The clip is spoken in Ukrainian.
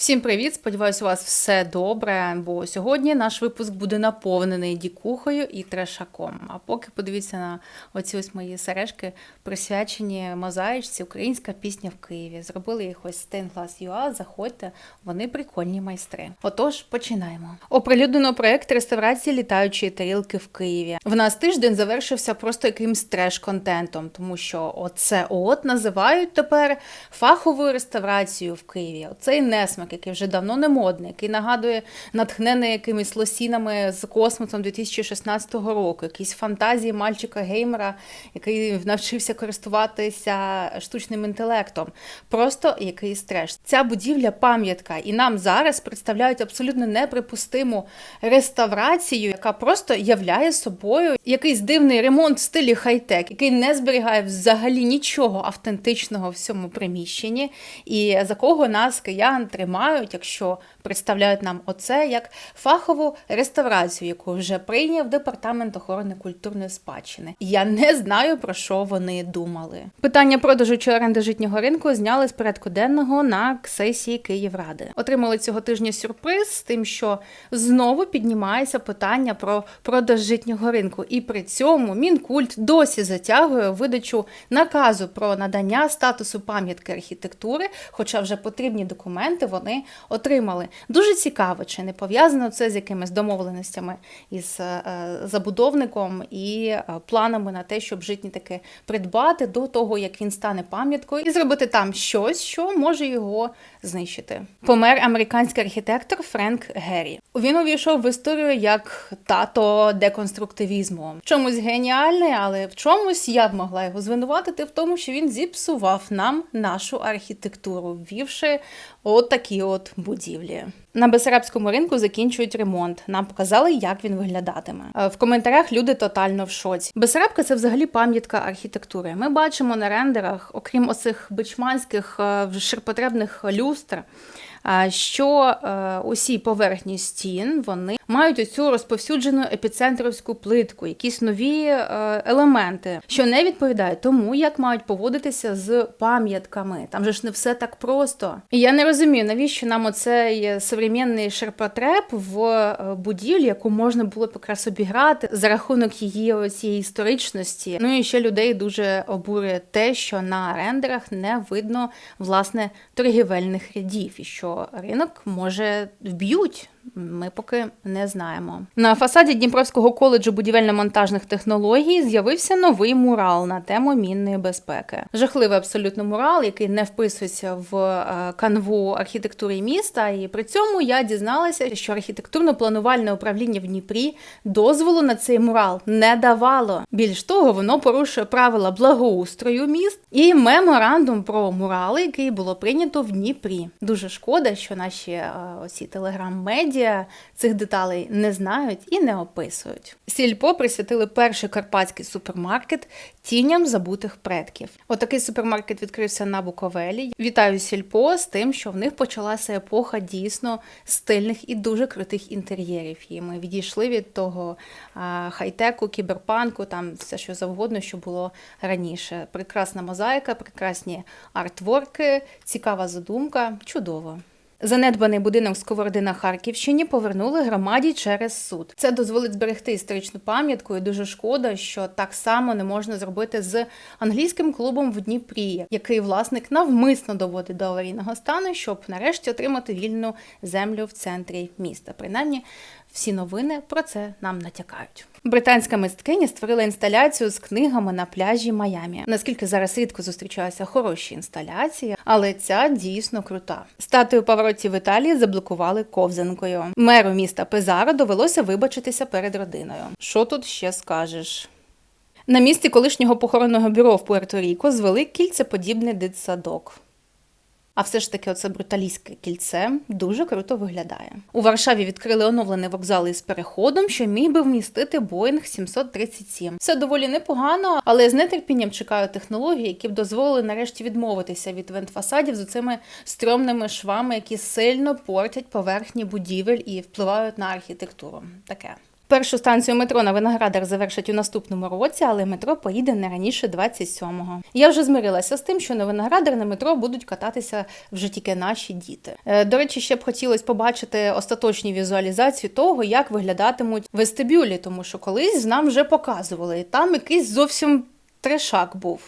Всім привіт! Сподіваюся, у вас все добре, бо сьогодні наш випуск буде наповнений дікухою і трешаком. А поки подивіться на оці ось мої сережки, присвячені мозаїчці Українська пісня в Києві. Зробили їх ось Stainglass.ua, Заходьте, вони прикольні майстри. Отож, починаємо. Оприлюднено проект реставрації літаючої тарілки в Києві. В нас тиждень завершився просто якимсь треш-контентом, тому що оце от називають тепер фаховою реставрацією в Києві. Оцей несмак, який вже давно не модний, який нагадує натхнений якимись лосінами з космосом 2016 року, якісь фантазії мальчика геймера, який навчився користуватися штучним інтелектом. Просто якийсь треш. Ця будівля пам'ятка, і нам зараз представляють абсолютно неприпустиму реставрацію, яка просто являє собою якийсь дивний ремонт в стилі хай-тек, який не зберігає взагалі нічого автентичного в цьому приміщенні, і за кого нас киян тримають, якщо представляють нам оце як фахову реставрацію, яку вже прийняв департамент охорони культурної спадщини. Я не знаю про що вони думали. Питання продажу чи оренди житнього ринку зняли з порядку денного на сесії Київради. Отримали цього тижня сюрприз з тим, що знову піднімається питання про продаж житнього ринку, і при цьому мінкульт досі затягує видачу наказу про надання статусу пам'ятки архітектури, хоча вже потрібні документи вони отримали. Дуже цікаво, чи не пов'язано це з якимись домовленостями із е, забудовником і е, планами на те, щоб житні таки придбати до того, як він стане пам'яткою, і зробити там щось, що може його знищити. Помер американський архітектор Френк Геррі. Він увійшов в історію як тато деконструктивізму. Чомусь геніальний, але в чомусь я б могла його звинуватити в тому, що він зіпсував нам нашу архітектуру, ввівши от от будівлі. На Бесарабському ринку закінчують ремонт. Нам показали, як він виглядатиме. Е, В коментарях люди тотально в шоці. Бесарабка це взагалі пам'ятка архітектури. Ми бачимо на рендерах, окрім оцих бичманських е, ширпотребних люстр. е, Що усі поверхні стін вони мають оцю розповсюджену епіцентровську плитку, якісь нові е, елементи, що не відповідають тому, як мають поводитися з пам'ятками. Там же ж не все так просто. І я не розумію, навіщо нам оцей современний ширпотреб в е, будівлі, яку можна було б якраз обіграти за рахунок її цієї історичності. Ну і ще людей дуже обурює те, що на рендерах не видно власне торгівельних рядів, і що ринок може вб'ють. Ми поки не знаємо. На фасаді Дніпровського коледжу будівельно-монтажних технологій з'явився новий мурал на тему мінної безпеки. Жахливий абсолютно мурал, який не вписується в е, канву архітектури міста. І при цьому я дізналася, що архітектурно-планувальне управління в Дніпрі дозволу на цей мурал не давало. Більш того, воно порушує правила благоустрою міст і меморандум про мурали, який було прийнято в Дніпрі. Дуже шкода, що наші е, оці телеграм-медіа цих деталей не знають і не описують. Сільпо присвятили перший карпатський супермаркет тіням забутих предків. Отакий супермаркет відкрився на Буковелі. Вітаю Сільпо з тим, що в них почалася епоха дійсно стильних і дуже крутих інтер'єрів. І ми відійшли від того хай-теку, кіберпанку, там все що завгодно, що було раніше. Прекрасна мозаїка, прекрасні артворки, цікава задумка, чудово. Занедбаний будинок Сковороди на Харківщині повернули громаді через суд. Це дозволить зберегти історичну пам'ятку, і дуже шкода, що так само не можна зробити з англійським клубом в Дніпрі, який власник навмисно доводить до аварійного стану, щоб нарешті отримати вільну землю в центрі міста. Принаймні, всі новини про це нам натякають. Британська мисткиня створила інсталяцію з книгами на пляжі Майамі. Наскільки зараз рідко зустрічаються хороші інсталяції, але ця дійсно крута. Статую Павароті в Італії заблокували ковзанкою. Меру міста Пезаро довелося вибачитися перед родиною. Що тут ще скажеш? На місці колишнього похоронного бюро в Пуерто-Ріко звели кільцеподібний дитсадок. А все ж таки, оце бруталістське кільце дуже круто виглядає. У Варшаві відкрили оновлений вокзал із переходом, що міг би вмістити Боїнг 737. Це доволі непогано, але з нетерпінням чекаю технології, які б дозволили нарешті відмовитися від вентфасадів з цими стрьомними швами, які сильно портять поверхні будівель і впливають на архітектуру. Таке. Першу станцію метро на Виноградар завершать у наступному році, але метро поїде не раніше 27-го. Я вже змирилася з тим, що на Виноградар на метро будуть кататися вже тільки наші діти. Е, До речі, ще б хотілося побачити остаточні візуалізації того, як виглядатимуть вестибюлі, тому що колись нам вже показували, там якийсь зовсім трешак був.